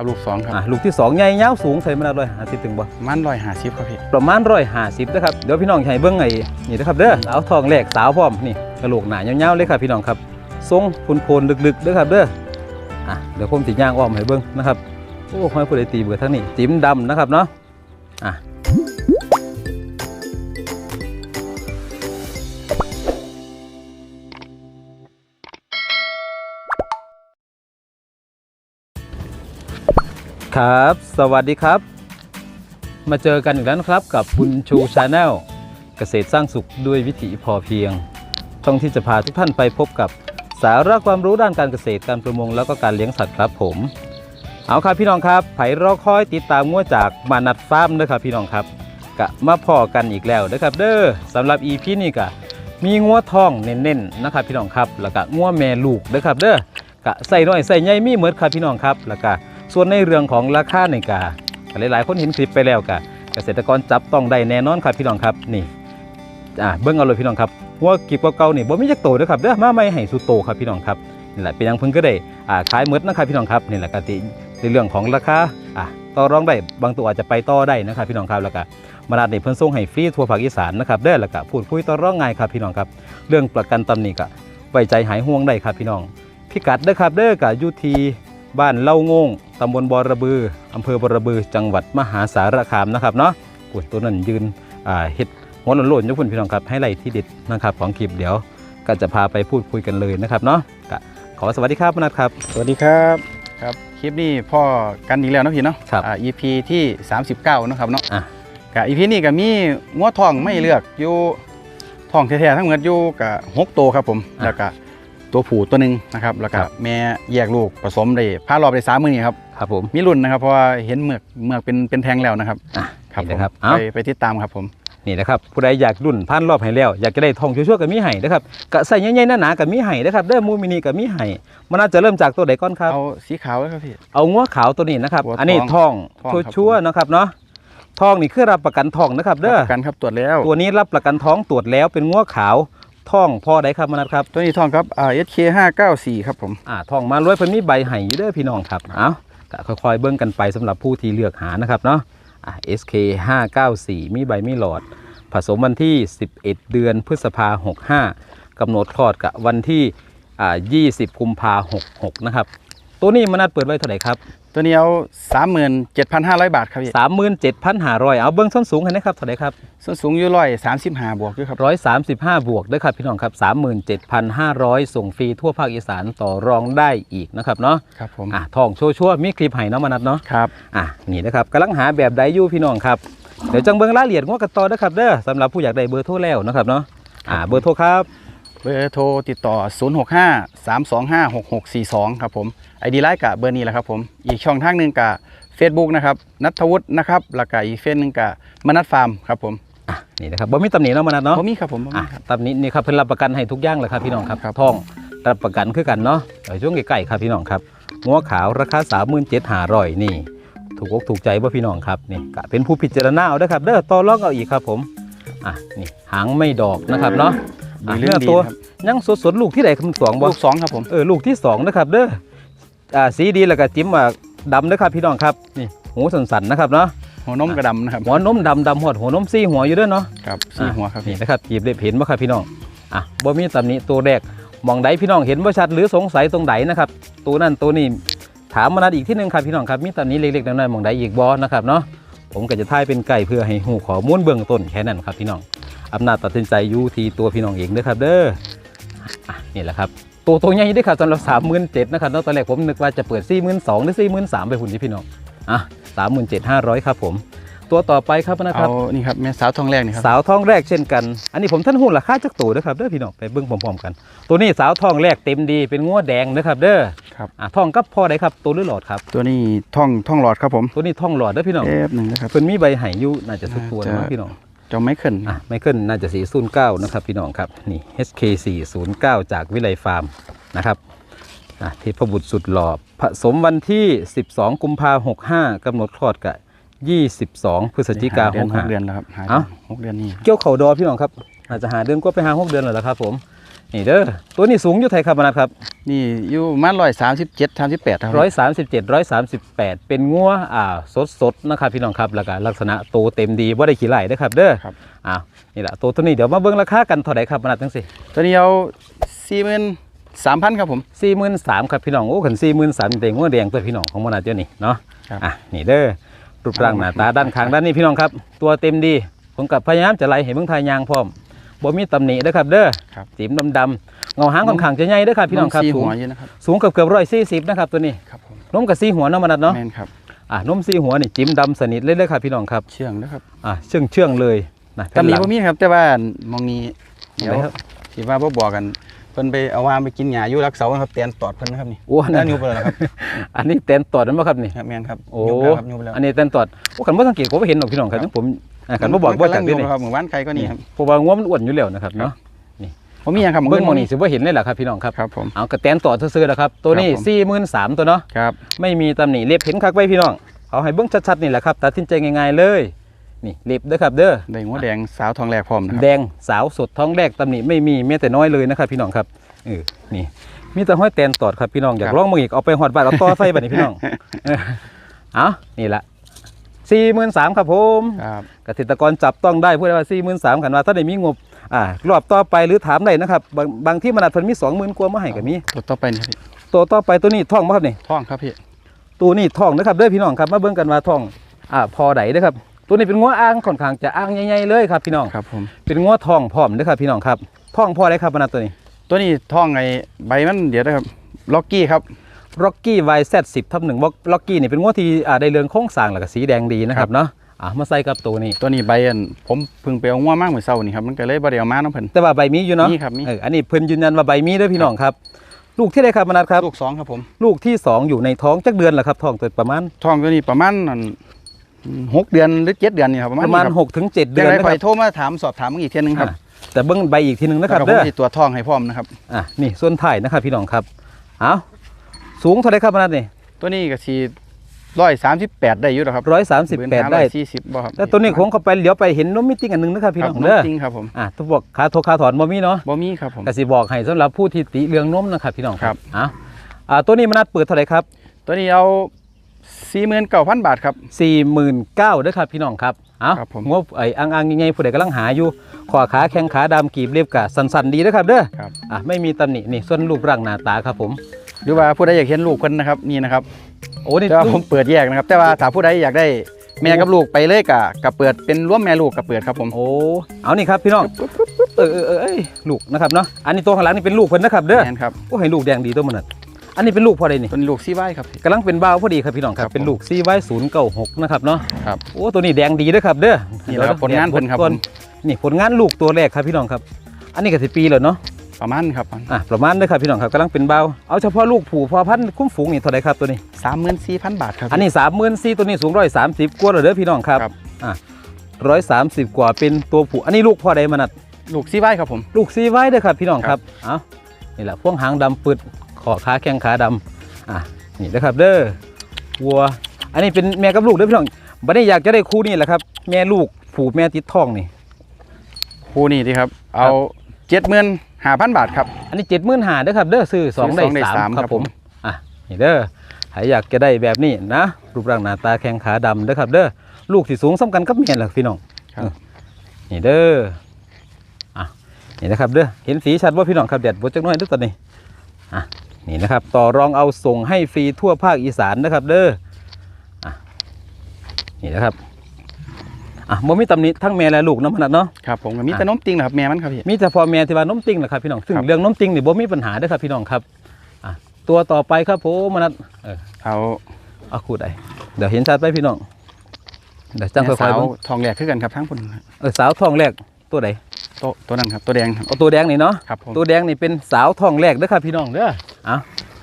ครับลูกสองครับอะลูกที่สองใหญ่ยาวสูงใส่มาแล้วเลยหาสิบถึงบ่มันร้อยห้าสิบครับพี่ประมาณร้อยห้าสิบนะครับเดี๋ยวพี่น้องให้เบิ้งไอ้นี่นะครับเด้อเอาทองแหลกสาวพร้อมนี่กระโหลกหนายาวๆเลยครับพี่น้องครับทรงพูนโพนๆลึกๆเด้อครับเด้ออะเดี๋ยวผมติย่างอ้อมให้เบิ้งนะครับโอ้ห้อยผู้ใดตีเบื่อทั้งนี้จิ้มดำนะครับเนาะอะ ครับ สวัสดีครับ มาเจอกันอีกแล้วนะครับกับบุญชูชาแนลเกษตรสร้างสุขด้วยวิถีพอเพียง ช่องที่จะพาทุกท่านไปพบกับสาระความรู้ด้านการเกษตรการประมงแล้วก็การเลี้ยงสัตว์ครับผม เอาครับพี่น้องครับไผ่รอคอยติดตามงัวจากมานัดฟาร์มนะครับพี่น้องครับกะมาพอกันอีกแล้วนะครับ เด้อสำหรับ EP นี้กะมีงัวทองเน้นๆนะครับพี่น้องครับ แล้วก็งัวแม่ลูกนะครับเด้อกะใส่น้อยใส่ใหญ่มีเหมือนครับพี่น้องครับแล้วก็ ส่วนในเรื่องของราคาในกาหลายๆ คนเห็นคลิปไปแล้วกะเกษตรกรจับต้องได้แน่นอนครับพี่น้องครับนี่อ่าเบิ้งเอาเลยพี่น้องครับหัวกีบเก่าๆนี่บ่มีจักโตเด้อครับเด้อมาใหม่ให้สุโตครับพี่น้องครับนี่แหละเป็นยังเพิ่งก็ได้อ่าขายหมดนะครับพี่น้องครับนี่แหละกติในเรื่องของราคาอ่าต่อรองได้บางตัวอาจจะไปต่อได้นะครับพี่น้องครับแล้วก็มาดาดนี่เพิ่นส่งให้ฟรีทั่วภาคอีสานนะครับเด้อแล้วก็พูดคุยต่อรองง่ายครับพี่น้องครับ เรื่องประกันตำหนิก็ไว้ใจหายห่วงได้ครับพี่น้องพิกัดเด้อครับเด้อก็อยู่ที่ บ้านเล่าโงงตำบลบอระบืออำเภอบอระบือ จังหวัดมหาสารคามนะครับเนาะปุ่นตัวนั้นยืนอ่าเห็ดหัวโลนๆยกพุ่นพี่น้องครับให้ไล่ที่เด็ดนะครับของคลิปเดี๋ยวก็จะพาไปพูดคุยกันเลยนะครับเนาะก็ขอสวัสดีครับพนัทครับ สวัสดีครับครับคลิปนี้พ่อกันอีกแล้วเนาะพี่เนาะครับอ่า EP ที่ 39เนาะครับเนาะอะกะ EP นี้ก็มีงัวทองไม่เลือกอยู่ทองแท้ๆทั้งหมดอยู่กับหกตัวครับผมแล้วก็ ตัวผู้ตัวหนึ่งนะครับแล้วก็แม่แยกลูกผสมได้พารอบได้สามมือนี่ครับครับผมมีรุ่นนะครับเพราะว่าเห็นเมือกเมือกเป็นเป็นแทงแล้วนะครับอะครับนี่ผมนะครับไปเอ้าไปติดตามครับผมนี่นะครับผู้ใดอยากรุ่นพันรอบให้แล้วอยากจะได้ทองชั่วๆกับมีไห้นะครับกะใส่ใหญ่ๆหนาๆกับมีไห้นะครับเด้อมูมินีกับมีไห้มันน่าจะเริ่มจากตัวไหนก่อนครับเอาสีขาวไว้ครับพี่เอางัวขาวตัวนี้นะครับหัวอันนี้ททอองงทองครับชั่วๆนะครับเนาะทองนี่คือรับประกันทองนะครับเด้อรับประกันครับตรวจแล้ว ตัวนี้รับประกันท้องตรวจแล้วเป็นงัวขาว ท่องพ่อได้ครับมนัดครับ ตัวนี้ทองครับอ่า SK 594ครับผม อ่าท่องมารวยเพิ่นมีใบไห้อยู่เด้อพี่น้องครับเอาก็ค่อยๆเบิ่งกันไปสำหรับผู้ที่เลือกหานะครับเนาะอ่า SK 594มีใบมีหลอด ผสมวันที่ 11 เดือนพฤษภา65กำหนดคลอดกับวันที่อ่า20กุมภา66นะครับ ตัวนี้มนัดเปิดไว้เท่าไหร่ครับ ตัวนี้เอา37,500บาทครับพี่37,500เอาเบิ่งส้นสูงให้นะครับเท่าไหร่ครับส่วนสูงอยู่ร้อยสามสิบห้าบวกด้วยครับ135บวกเด้อครับพี่น้องครับ37,500ส่งฟรีทั่วภาคอีสานต่อรองได้อีกนะครับเนาะครับผมอะทองชัวร์ๆมีคลิปให้เนาะมานัดเนาะครับอะนี่นะครับกำลังหาแบบใดอยู่พี่น้องครับเดี๋ยวจังเบิ่งรายละเอียดงวดกันต่อนะครับเด้อสำหรับผู้อยากได้เบอร์โทรแล้วนะครับเนาะอ่าเบอร์โทรครับเบอร์โทรติดต่อ 065 325 6642 ครับผม ไอดีไลน์กับเบอร์นี้แหละครับผม อีกช่องทางหนึ่งกับ Facebook นะครับนัทวุฒินะครับแล้วก็อีกเฟซหนึ่งกับมนัทฟาร์มครับผมอะนี่นะครับบ่มีตำหนิเนาะมานัดเนาะผมมีครับผมบ่อะมีครับ ตำหนินี่ครับเพิ่นรับประกันให้ทุกอย่างเลยครับพี่น้องครับครับทองรับประกันคือกันเนาะเดี๋ยวช่วงใกล้ๆครับพี่น้องครับงัวขาวราคา37,500นี่ ถูกอกถูกใจบ่พี่น้องครับนี่ก็เป็นผู้พิจารณาเอาเด้อครับเด้อต่อรองเอาอีกครับผมอะนี่หางไม่ดอกนะครับเนาะอะมีเรื่องเนื้อดีตัวครับยังสดๆลูกที่ไหนคำสองบ่ ลูกสองครับผม เออลูกที่สองนะครับเด้อ อ่าสีดีแล้วก็จิ้มอ่าดำนะครับพี่น้องครับนี่หูสันๆนะครับเนาะหัวนมกระดำนะครับหัวนมดำดำหอดหัวนมซี่หัวอยู่เด้วยเนาะครับสี่หัวครับนี่พี่นะครับจีบได้เห็นบ่ครับพี่น้องอะบ่มีตำหนิตัวแรกมองใดพี่น้องเห็นบ่ชัดหรือสงสัยตรงใดนะครับตัวนั้นตัวนี้ถามมานัดอีกที่หนึงครับพี่น้องครับมีตำหนิเล็กๆน้อยๆมองใดอีกบ่นะครับเนาะผมก็จะทายเป็นไก่เพื่อให้หูข้อมูลเบื้องต้นแค่นั้นครับพี่น้องอำนาจตัดสินใจอยู่ที่ตัวพี่น้องเองเด้อครับ เด้ออะนี่แหละครับ ตัวตัวใหญ่ได้อครับสำหรับสามหมื่นเจ็ดนะครับแล้วตอนแรกผมนึกว่าจะเปิดสี่หมื่นสองหรือสี่หมื่นสามไปหุ่นที่พี่น้องอะสามหมื่นเจ็ดห้าร้อยครับผม ตัวต่อไปครับนะคเอารับนี่ครับแม่สาวทองแรกนี่ครับสาวทองแรกเช่นกัน อันนี้ผมท่านหูราคาจักตัวนะครับเด้อพี่น้องไปเบิ้งพร้อมๆกัน ตัวนี้สาวทองแรกเต็มดีเป็นงัวแดงนะครับเด้อครับอะทองกับพ่อใดครับตัวหรือหลอดครับ ตัวนี้ทองทองหลอดครับผม ตัวนี้ทองหลอดเด้อพี่น้องแป๊บหนึ่งนะครับเพิ่นมีใบไห้อยู่น่าจะทุกตัวน่านะจะพี่น้อง เจาไม่ขึ้นอะไมเคิลน่าจะสีศูนย์เก้านะครับพี่น้องครับ นี่ HK 409 จากวิไลฟาร์มนะครับอะเทพบุตรสุดหล่อผสมวันที่ 12 กุมภาพันธ์65กำหนดคลอดกับ22 พฤศจิกาเดือนหกเดือ65นแล้วครับหาเอ้าหกเดือนนี่เกี่ยวเข่าดอพี่น้องครับอาจจะหาเดือนก็ไปหาหกเดือนแล้วละครับผม นี่เด้อตัวนี้สูงอยู่ไทยครับมนัดครับนี่อยู่ประมาณร้อยสามสิบเจ็ดสามสิบแปดครับร้อยสามสิบเจ็ดร้อยสามสิบแปดเป็นงัวอ่าสดสดๆนะครับพี่น้องครับแล้วก็ลักษณะโตเต็มดีว่าได้ขี้ไหลเด้อครับเด้อครับอ้าวนี่แหละตัวตัวนี้เดี๋ยวมาเบิ่งราคากันเท่าไหร่ครับมนัดทั้งสี่ตัวนี้เอาสี่หมื่นสามพันครับผมสี่หมื่นสามครับพี่น้องโอ้ขันสี่หมื่นสามเต็งงัวแดงตัวพี่น้องของมนัดเจ้านี่เนาะครับอะนี่เด้อรูปร่างหน้าตาด้านข้างด้านนี้พี่น้องครับ ตัวเต็มดีผมกับพยายามจะไล่ให้เบิ่งทายยางพร้อม บ่มีตำหนิเด้อครับเด้อครับ สีมดำๆเงาหางค่อนข้างจะใหญ่เด้อครับพี่น้องครับ สี่สูหังวอยู่นะครับสูงเกือบเกือบร้อยสี่สิบนะครับตัวนี้ครับผมนมกับสีหัวเนาะมนัดเนาะแมนครับ อะนมสีหัวนี่จิ้มดำสนิทเลยเลยครับพี่น้องครับเชื่องนะครับอะเชื่องเชื่องๆเลยนะตำหนิแผ่นหลับ่งมีครับแต่ว่ามองนี้เดี๋ยวไหนครับ สิว่าบ่บอกกัน เพิ่นไปเอาวางไปกินหญ้าอยู่รักเสาครับเตียนตอดเพิ่นนะครับนี่โอ้อันนั้นั่นนอยู่ไปแล้วครับอันนี้แตนตอดนั่นบ่ครับนี่ครับแมนครับโอ้ยุบแล้วครับยุบแล้วอันนี้แตนตอดโอ้ขันบ่สังเกตผมบ่เห็นหรอกพี่น้องครับผมอะขันบ่บอกบ่จักเลเด้ยนี่ครับหมู่บ้านใครก็นี่ครับเพราะว่างัวมันอ้วนอยู่แล้วนะครับเนาะผมมีหยังครับเบิ่งหมองนี่สิบ่เห็นเลยล่ะครับพี่น้องครับครับผม เอากระแตนตอดซื่อๆแล้วครับ ตัวนี้ครับผม 43,000ตัวเนาะ ครับ ไม่มีตำหนิเล็บเห็นคักไว้พี่น้อง เอาให้เบิ่งชัดๆนี่แหละครับ ตัดสินใจง่ายๆเลย นี่เล็บเด้อครับเด้อได้หัวแดงสาวทองแหลกพร้อมนะคแดรับงสาวสดท้องแรกตำหนิไม่มีแม้แต่น้อยเลยนะครับ พี่น้องครับเออนี่ มีแต่ห้อยแตนตอดครับพี่น้องอยากลองมึงอีกเอาไปหอดบ้านเอาต่อไฟบัดนี้พี่น้องเออเอานี่ละสี่หมื่นสามครับผมครับเกษตรกรจับต้องได้พูดได้ว่าสี่หมื่นสามกันว่าถ้าได้มีงบอ่ารอบต่อไปหรือถามได้นะครับบางบางที่มันอาจเพิ่นมีสองหมื่นกว่ามาให้ก็มีตัวต่อไปนี่ครับพี่ตัวต่อไปตัวนี้ท่องบ่ครับนี่ท้องครับพี่ตัวนี้ท่องนะครับเด้อพี่น้องครับมาเบิ่งกันว่าท่องอ่าพอใดเด้อครับ ตัวนี้เป็นงัวอ่างค่อนข้างจะอ่างใหญ่ๆเลยครับพี่น้องครับผมเป็นงัวทองพร้อมเด้อครับพี่น้องครับทองพอได้ครับปนัดตัวนี้ ตัวนี้ท้องไอ้ใบมันเดี๋ยวนะครับล็อกกี้ครับร็อกกี้ YZ10 ทับหนึ่งล็อกกี้นี่เป็นงัวที่อ่าได้เรืองโค้งสร้างแล้วก็สีแดงดีนะครับเนาะอ่ามาใส่กับตัวนี้ ตัวนี้ใบอันผมเพิ่งไปเอางัวมากเมื่อเช้านี่ครับมันก็เลยบ่ได้เอามาน้องเพิ่นแต่ว่าใบมีอยู่เนาะมีครับมีเอออันนี้เพิ่นยืนยันว่าใบมีเด้อพี่น้องครับ ลูกที่ได้ครับปนัดครับ ลูกสองครับผม ลูกที่สองอยู่ในท้องจักเดือนละครับท้องตัวประมาณท้องตัวนี้ประมาณอัน หกเดือนหรือเจ็ดเดือนนี่ครับประมาณประมาณนี้คบหกถึงเจ็ดเดืเดืออนนนะไปครับโทรมาถามสอบถามมึงอีกเทียนึงครับอ่าแต่เบิ้งใบอีกทีหนึ่งนะครับแล้วก็ผมเด้อสิตัวท้องให้พร้อมนะครับ อะนี่ส่วนถ่ายนะครับพี่น้องครับเอาสูงเท่าไหรครับปนัดนี่ตัวนี้ก็สิร้อยสามสิบแปดได้อยู่แล้วครับร้อยสามสิบแปดได้ สี่สิบบ่ครับแล้วตัวนี้โค้งเข้าไปเดี๋ยวไปเห็นนมมิติ้งอันหนึงนะครับพี่คน้รัอบงเด้อจริงครับผมอะทุกบอกขาโทรขาถอนบ่มีเนาะบ่มีครับผม กสิบอกให้สำหรับผู้ที่ติเรื่องนมนะครับพี่น้องครับ อะอ่าตัวนี้มันนัดเปิดเท่าไหร่ครับ ตัวนี้เอา สี่หมื่นเก้าพันบาทครับ49,000เด้อครับพี่น้องครับเอ้าครับผม งบไอ้อ่างๆยังไงผู้ใดกำลังหาอยู่ขอขาแข้งขาดำกีบเรียบกะสันๆดีนะครับเด้อครับอะไม่มีตำหนินี่ส่วนรูปร่างหน้าตาครับผมหรือว่าผู้ใดอยากเห็นลูกเพิ่นนะครับนี่นะครับโอ้นี่แต่ว่าผมเปิดแยกนะครับ แต่ว่าถ้าผู้ใดอยากได้แม่กับลูกไปเลยกะกับเปิดเป็นร่วมแม่ลูกกับเปิดครับผม โอ้เอานี่ครับพี่น้องเออเออเออเอ้ยลูกนะครับเนาะอันนี้ตัวข้างหลังนี่เป็นลูกเพิ่นนะครับเด้อแม่นครับ โอ้ให้ลูกแดงดีตัวมันน่ะ อันนี้เป็นลูกพอใดนี่เป็นลูกซีไว้ครับกำลังเป็นบ่าวพอดีครับพี่น้องครัครับบเป็นลูกซีไว้ศูนย์เก้าหกนะครับเนาะครับโอ้ตัวนี้แดงดีเด้อครับเด้อนี่แหละครับผลงานเพิ่นครับก่อนี่ผลงานลูกตัวแรกครับพี่น้องครับ อันนี้ก็สิปีแล้วเนาะประมาณครับอะประมาณเด้อครับพี่น้องครับกำลังเป็นบ่าวเอาเฉพาะลูกผูพอพันธุ์คุ้มฝูงนี่เท่าไหรครับตัวนี้สามหมื่นสี่พันบาทครับอันนี้สามหมื่นสี่ตัวนี้สูงร้อยสามสิบกว่าเลยเด้อพี่น้องครับครับอะร้อยสามสิบกว่าเป็นตัวผู้อันนี้ลูกพ่อใดมานัดลูกซีไว้ครับผม ลูกซีไว้เด้อครับพี่น้องคครัรับบเอานี่แหละพวงหางดำปึด ขอขาแข้งขาดำอะนี่เด้อครับเด้อวัว อันนี้เป็นแม่กับลูกเด้อพี่น้องบัดนี้อยากจะได้คู่นี่แหละครับ แม่ลูกผูแม่ติดท้องนี่ คู่นี้ดีครับ เอาเจ็ดหมื่นห้าพันบาทครับ อันนี้เจ็ดหมื่นหาเด้อครับ เด้อซื้อสองซื้อสองได้ได้สามสามคครัรับบผผมมอะนี่เด้อใครอยากจะได้แบบนี้นะรูปร่างหน้าตาแข้งขาดำเด้อครับ เด้อลูกที่สูงสำกันกับแม่แหละพี่น้องครับเออนี่เด้ออะนี่นะครับเด้อเห็นสีชัดว่าพี่น้องครับเด็ดบดจักหน้อยเด้อตอนนี้อะ นี่นะครับ ต่อรองเอาส่งให้ฟรีทั่วภาคอีสานนะครับ เด้ออะนี่นะครับอะบ่มีตำหนิทั้งแม่และลูกเนาะพนัดเนาะ ครับผมก็มีแต่นมติงนะครับแม่มันครับพี่มีแต่พอแม่ที่ว่านมติงแหละครับพี่น้องซึ่งครับเรื่องนมติงนี่บ่มีปัญหาเด้อครับพี่น้องครับอะตัวต่อไปครับผมมนัดเออเอาเอาขูดไอเดี๋ยวเห็นชัดไปพี่น้องเดี๋ยวจังค่แม่อยสาๆวเบิ่งทองแหลกขึ้นกันครับทั้งคนครับเออสาวทองแรก ตัวใดโตะตัวนั้นครับตัวแดงครับ เอาตัวแดงนี่เนาะครับผม ตัวแดงนี่เป็นสาวทองแรกเด้อครับพี่น้องเด้อเอา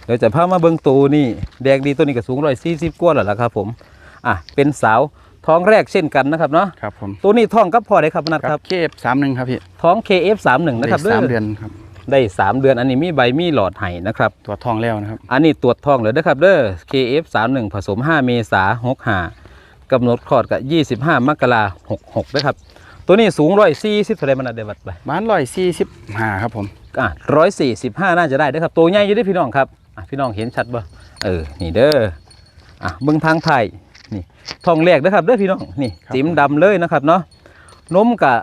เดี๋ยวจะพามาเบิ่งตัวนี่แดงดีตัวนี้ก็สูงร้อยสี่สิบกว่าแล้วล่ะครับ ผมอะเป็นสาวท้องแรกเช่นกันนะครับเนาะครับผมตัวนี้ท้องกับพ่อได้ครับพนัดคครัรับบเคฟสามหนึ่งครับพี่ท้อง KF31 นะครับได้สามเดือนครับ ได้สามเดือนอันนี้มีใบมีหลอดไห้นะครับ ตัวทองแล้วนะครับ อันนี้ตรวจทองเลยนะครับเด้อ KF31 ผสม 5 เมษา65กำหนดคลอดกับ 25 มกรา66นะครับ ตัวนี้สูงร้อยสี่สิบเท่าไรมันอะเดวัดไปบ้านร้อยสี่สิบห้าครับผมอะร้อยสี่สิบห้าน่าจะได้เด้อครับ ตัวใหญ่อยู่เด้อพี่น้องครับอะพี่น้องเห็นชัดบ่เออนี่เด้ออะเบื้องทางไทยนี่ทองแรกนะครับเด้อพี่น้องนี่ครับจิ้มดำเลยนะครับเนาะนมกะ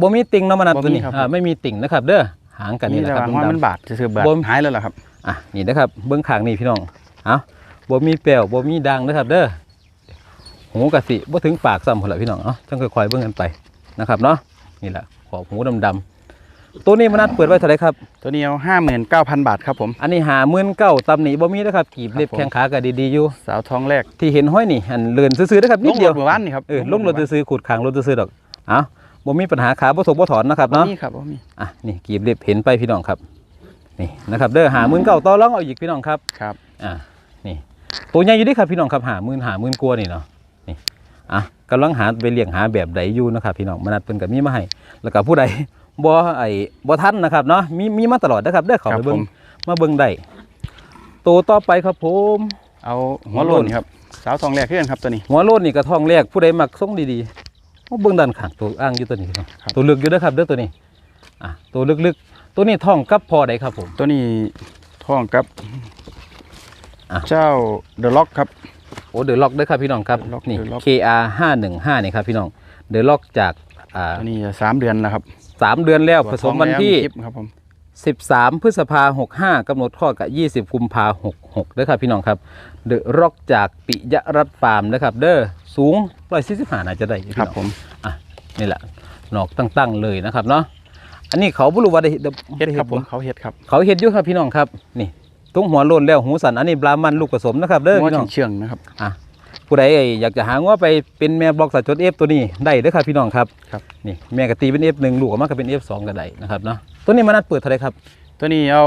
บ่มีติ่งเนาะมานัดบ่มีตัวนี้ครับอ่าไม่มีติ่งนะครับ เด้อหางกันนี่นี่แหแต่ละครับว่าดำมันบาดจะซื้อๆบาดบ่มหายแล้วเหรอครับอะนี่นะครับเบื้องขางนี่พี่น้องเอาบ่มีแป้วบ่มีดังนะครับเด้อหูกะสิบ่ถึงปากซ้ำพุ่นละพี่น้องเนาะจังค่อยๆเบิ่งกันไป นะครับเนาะนี่แหละขอบหูดำๆตัวนี้มานัดเปิดไว้เท่าไหร่ครับ ตัวนี้เอาห้าหมื่นเก้าพันบาทครับผม อันนี้หาหมื่นเก้าตำหนิบ่มีนะครับกีบเล็บครับผม แข้งขาก็ดีๆอยู่สาวท้องแรกที่เห็นห้อยนี่อันเลื่อนซื้อๆนะครับนิดเดียวลงรถเมื่อวานนี่ครับเออลงรถซื้อๆขูดขางรถซื้อๆดอกเอาบ่มีปัญหาขาบ่ถกบ่ถอนนะครับเนาะ นี่ครับบ่มีอะนี่กีบเล็บเห็นไปพี่น้องครับ นี่นะครับเด้อหาหมื่นเก้าต่อรองเอาอีกพี่น้องครับครับ อ่านี่ตัวใหญ่อยู่เดิครับพี่น้องครับหาหมื่นหาหมื่นกว่านี่เนาะนี่ อะกำลังหาไปเลี้ยงหาแบบใดอยู่นะครับพี่น้องมานัดเพิ่นกับมีมาให้แล้วก็ผู้ใดบ่ไอ้บ่ทันนะครับเนาะมีมีมาตลอดนะครับเด้อเขอครัไปบเบิ่ผงมมาเบิ่งได้ตัวต่อไปครับผม เอาหัวโลนครับ สาวท้องแรกขึ้นครับตัวนี้ หัวโลดนี่กระท้องแรกผู้ใดมักทรงดีๆมาเบิ่งด้านข้างตัวอ้างอยู่ตัวนี้พี่น้องครับ ตัวลึกอยู่เด้อครับเด้อตัวนี้อะตัวลึกๆ ตัวนี้ท้องกับพอใดครับผม ตัวนี้ท้องกับ อะ เจ้าเดอะล็อกครับโอ้เดอะล็อกเด้อครับพี่น้องครับ The Lock นี่ The Lock KR 515นี่ครับพี่น้องเดอะล็อกจากอ่าตัวนี้สามเดือนแล้วครับสามเดือนแล้วผสมวันที่คลิปครับผม 13 พฤษภา65กำหนดข้อกับ 20 กุมภา66เด้อครับพี่น้องครับเดอะร็อกจากปิยรัตน์ฟาร์มนะครับ เด้อสูง145น่าจะได้อยู่พี่ครับน้องผมอะนี่แหละหนอกตั้งๆเลยนะครับเนาะอันนี้เขาบ่รู้ว่าได้เฮ็ดเฮ็ดครับผมบ่เขาเฮ็ดครับ เขาเฮ็ดอยู่ครับพี่น้องครับนี่ ตุ้งหัวโลนแล้วหูสันอันนี้บรามันลูกผสมนะครับเด้อหัวพี่น้องเชื่องๆนะครับอะผู้ใดอยากจะหาว่าไปเป็นแม่บล็อกสัตว์จดเอฟตัวนี้ได้เด้อครับพี่น้องครับครับนี่แม่กตีเป็นเอฟหนึ่งลูกออกมาก็เป็นเอฟสองก็ได้นะครับเนาะตัวนี้มันนัดเปิดเท่าไหรครับ ตัวนี้เอา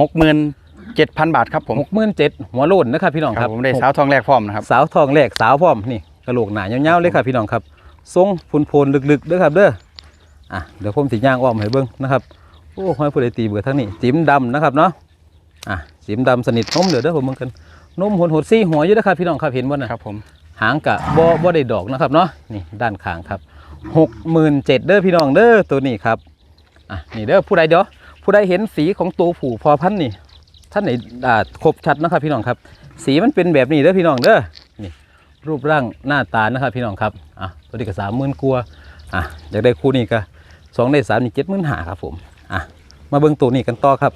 หกหมื่นเจ็ดพันบาทครับผมหกหมื่นเจ็ดหัวโลนนะครับพี่น้องคครัรับบผมได้สาวท้องแรกพร้อมนะครับสาวทองแรกสาวพร้อมนี่กระโหลกหนายาวๆเลยครับพี่น้องครับทรงพูนโพนๆลึกๆเด้อครับเด้ออะเดี๋ยวผมสิย่างอ้อมให้เบิ่งนะครับโอ้ห้อยผู้ใดตีเบื่อทั้งนี้จิ้มดำนะครับเนาะอะจิ้มดำสนิทนมเดี๋ยวเด้อผมเบิ่งกันนมหนหดซี่หัวอยู่เด้อครับพี่น้องครับเห็นบ่น่ะครับผมหางกะบ่บ่ได้ดอกนะครับเนาะนี่ด้านข้างครับหกหมื่นเจ็ดเด้อพี่น้องเด้อตัวนี้ครับอะนี่เด้อผู้ใดเดี๋ยวผู้ใดเห็นสีของตัวผู้พอพันธุ์นี่ท่านไหนอ่าครบชัดนะครับพี่น้องครับ สีมันเป็นแบบนี้เด้อพี่น้องเด้อนี่รูปร่างหน้าตานะครับพี่น้องครับอะตัวนี้ก็สามหมื่นกว่าอะอยากได้คู่นี้ก็สองได้สามนี่เจ็ดหมื่นห้าครับผม อะมาเบิ่งตัวนี้กันต่อครับ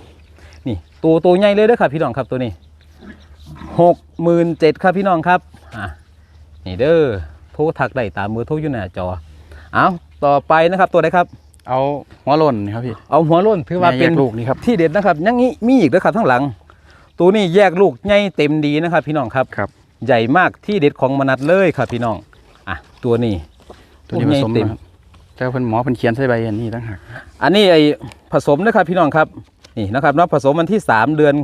นี่ตัวตัวใหญ่เลยเด้อครับพี่น้องครับตัวนี้หกหมื่นเจ็ดครับพี่น้องครับอะนี่เด้อโทรทักได้ตามเบอร์โทรอยู่หน้าจอเอาต่อไปนะครับตัวใดครับ เอาหัวโลนนี่ครับพี่เอาหัวโล้นถือว่าแม่เป็นแยกลูกนี่ครับที่เด็ดนะครับยังงี้มีอีกนะครับทั้างหลัง ตัวนี้แยกลูกใหญ่เต็มดีนะครับ พี่น้องครับครับ ใหญ่มากที่เด็ดของมนัดเลยครับพี่น้องอะตัวนี้ตัวนี้ผสมใหญ่เต็มนะครับ แต่เพิ่นหมอเพิ่นเขียนใส่ใบอันนี้ต่างหากอันนี้ไอผสมนะครับพี่น้องครับนี่นะครับเนาะผสมวันที่ 3 เดือน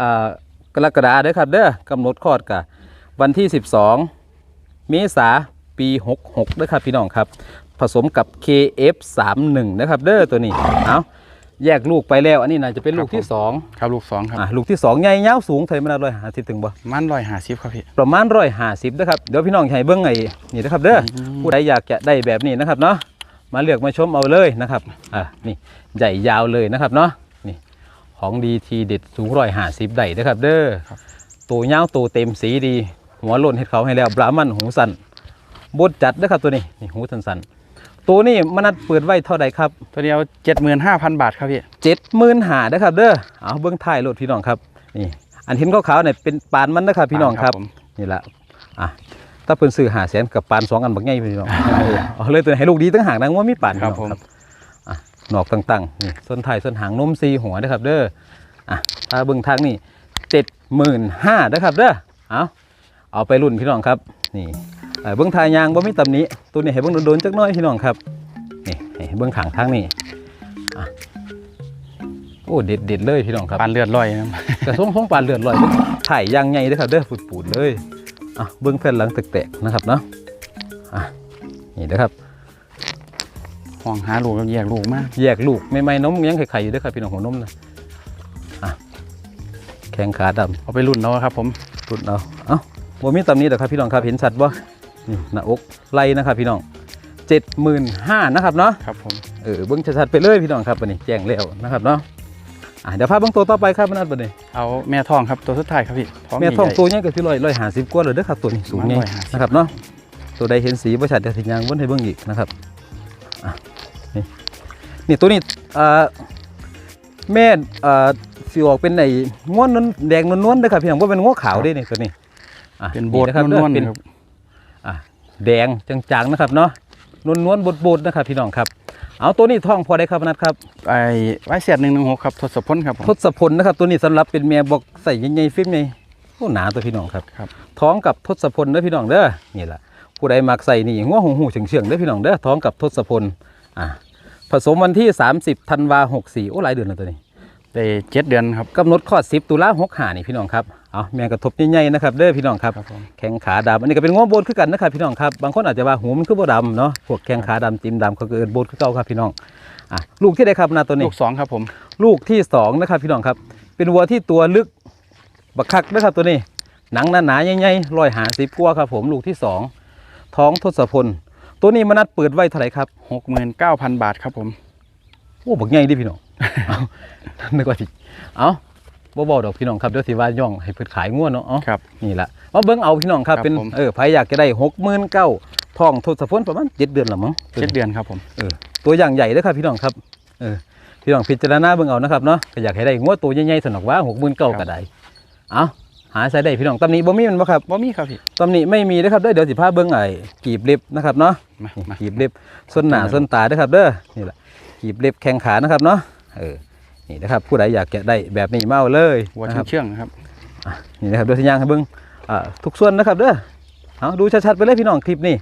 อ่ากรกฎาเด้อครับเด้อกำหนดคลอดกับวันที่ 12 เมษาปี 66เด้อครับพี่น้องครับ ผสมกับ KF31 นะครับเด้อตัวนี้เอาแยกลูกไปแล้ว อันนี้น่าจะเป็นลูกที่2ครับลูกสองครับอะลูกที่2ใหญ่ยาวสูงเท่าไหร่มันร้อยห้าสิบถึงบ่มันร้อยห้าสิบครับพี่ประมาณร้อยห้าสิบนะครับเดี๋ยวพี่น้องให้เบิ้งไอ้นี่นะครับเด้ออืมผู้ใดอยากจะได้แบบนี้นะครับเนาะ มาเลือกมาชมเอาเลยนะครับอะนี่ใหญ่ยาวเลยนะครับเนาะนี่ของดีทีเด็ดสูงร้อยห้าสิบได้นะครับ เด้อตัวยาวตัวเต็มสีดี หัวโล้นเห็ดเขาให้แล้วบรามันหูสันบดจัดนะครับตัวนี้นี่หูสันสันๆตัวนี้มนัดเปิดไว้เท่าใดครับ ตัวเดียวเจ็ดหมื่นห้าพันบาทครับพี่เจ็ดหมื่นหานะครับ เด้อเอาเบื้องท้ายรถพี่น้องครับนี่อันเห็นขาวๆเนี่ยเป็นปานมันนะครับพี่น้องครับผมนี่แหละอะ ถ้าเพิ่นซื้อหาแสนกับปานสองอันบักใหญ่พี่น้องเอาเลยตัวให้ลูกดีตั้งหางนะว่ามีปานครับพี่ผมน้องอะหนอกต่างๆนี่ส้นไทายส้นหางนมซีหัวนะครับ เด้ออะถ้าเบิ่งทางนี่เจ็ดหมื่นห้านะครับเด้อเอาเอาไปรุ่นพี่น้องครับ นี่เอ่อเบิ่งทายยางบ่มีตำหนี้ตัวนี้ให้เบิ่งโดนๆจักหน้อยพี่น้องครับนี่ให้เบิ่งขางทางนี่อะโอ้เด็ดเด็ดๆเลยพี่น้องครับปานเลือดลอยนะครับกระทรงของปานเลือดลอยเบิ่งถ่ายยางใหญ่เด้อครับเด้อปูดๆเลย อะเบื้องแผ่นหลังแตกๆนะครับเนาะอะนี่เด้อครับห้องหาลูกแล้วแยกลูกมากแยกลูกไม่ไม่ๆนมยังไข่ๆอยู่เด้อครับพี่น้องหัวนมนะอะแข้งขาดเอาไปรุ่นเอาครับผมำตุดเอาเอ้าบ่มีตำหนี้ดอกครับพี่น้องครับเห็นชัดบ่นี่หน้าอกไหล่นะครับพี่น้องเจ็ดหมื่นห้านะครับเนาะครับผมเออเบิ้งชัดๆไปเลยพี่น้องครับวันนี้แจ้งแล้วนะครับเนาะ อะเดี๋ยวพาเบิ้งตัวต่อไปครับมันนัดบันนี้เอาแม่ทองครับตัวสุดท้ายครับพี่แม่ท้องใหญ่ๆตัวนี้ก็คือร้อยร้อยห้าสิบกว่าเลยเด้อครับตัวนี้สูงประใหญ่มาณ150นะครับเนาะตัวใดเห็นสีบริษัทเดี๋ยวสิยางบนให้เบิ้งอีกนะครับอะนี่นี่ตัวนี้อ่าแม่อ่าสีออกเป็นไอ้ง้วนนวลแดงนวลๆเด้อครับพี่น้องว่าเป็นง้วขาวเด้นี่ตัวนี้อะเป็นโบดะครับนเด้อวลเป็นๆครับอะแดงจางๆนะครับเนาะนวลนวลๆบดๆนะครับพี่น้องครับ เอาตัวนี้ท้องพอได้ครับนัดครับไอ้ไว้เสียดหนึ่งหนึ่งหกครับทศพลครับผมทศพลนะครับ ตัวนี้สำหรับเป็นเมียบอกใส่ใหญ่ๆฟิล์มใหญ่โอ้หนาตัวพี่น้องครับครับ ท้องกับทศพลเด้อพี่น้องเด้อนี่แหละผู้ใดมักใส่นี่หัวหูหูเฉียงเฉียงๆเด้อพี่น้องเด้อท้องกับทศพลอะผสมวันที่ 30ธันวา64โอ้หลายเดือนแล้วตัวนี้ได้เจ็ดเดือนครับกำหนดข้อ10ตุลา65นี่พี่น้องครับ เอาแมงกระทบใหญ่ๆนะครับเด้อพี่น้องครับครับผมแข้งขาดำอันนี้ก็เป็นง้อโบนคือกันนะครับพี่น้องครับบางคนอาจจะว่าหูมันคือบ่ดำเนาะพวกแข้งขาดำจิ้มดำเขาก็เอินโบนคือเก่าครับพี่น้องอะลูกที่ได้ครับนาตัวนี้ลูกสองครับผมลูกที่สองนะครับพี่น้องครับ เป็นวัวที่ตัวลึกบักคักนะครับตัวนี้ หนังหนาๆใหญ่ๆร้อยหาสิบกว่าครับผมลูกที่สองท้องทศพล ตัวนี้มานัดเปิดไว้เท่าไหร่ครับหกหมื่นเก้าพันบาทครับผมโอ้บักใหญ่ดิพี่น้องเอานึกว่าสิเอา บ่บอกดอกพี่น้องครับเดี๋ยวสิว่าย่องให้เพิ่นขายง่วนเนาะเอาครับ นี่ละมาเบิ่งเอาพี่น้องครับครับเป็นผม เออใครอยากจะได้หกหมื่นเก้าท้องทศพลประมาณเจ็ดเดือนละมั้งเจ็ดเดือนครับผม เออตัวอย่างใหญ่เด้อครับพี่น้องครับเออพี่น้องพิจารณาเบิ่งเอานะครับเนาะก็อยากให้ได้งวดตัวใหญ่ๆสนอกว่าหกหมื่นเก้าก็ได้เอาหาใส่ได้พี่น้องตำหนิบ่มีแมันบ่ครับว่ามีครับพี่ ตำหนิไม่มีนะครับเด้อเดี๋ยวสิพาเบิ่งไอ้กีบเล็บนะครับเนาะ มานี่มากีบเล็บส้นหน้าส้นตาเด้อครับเด้อนี่แหละกีบเล็บแข้งขานะครับเนาะเออ นี่นะครับผู้ใดอยากจะได้แบบนี้มาเอาเลยวัวนะครับเชื่องๆนะครับ นี่นะครับเดี๋ยวสิย่างให้เบิ่งอ่าทุกส่วนนะครับเด้อเอาดูชัดๆไปเลยพี่น้องคลิปนี้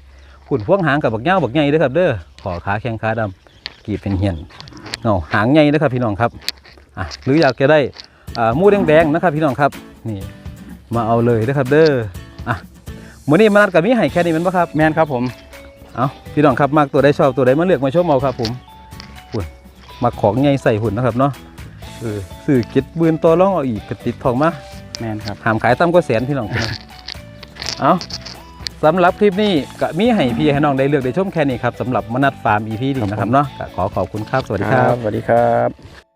ขุนพวงหางกับบักเหย้าบักใหญ่เด้อครับเด้อขอขาแข้งขาดำกีบเป็นเหียนเงาหางใหญ่เด้อครับพี่น้องครับอะหรืออยากจะได้อ่าหมูแดงๆนะครับพี่น้องครับนี่มาเอาเลยนะครับเด้ออะมื้อนี้มานัดกับมีให้แค่นี้แมันบ่ครับ แมนครับผมเอาพี่น้องครับมากตัวใดชอบตัวใดมาเลือกมาชมเอาครับผมหุ่นมาของใหญ่ใส่หุ่นนะครับเนาะ เออสื่อเก็ดบืนตัวร่องเอาอีกกระติดทองมาแมนครับหามขายตั้มก็แสนพี่น้อง เอาสำหรับคลิปนี้ก็มีให้พี่ให้น้องได้เลือกได้ชมแค่นี้ครับสำหรับมนัดฟาร์มอีพีนี้นะครับเนาะก็ขอขอบคุณครับ สวัสดีครับ สวัสดีครับ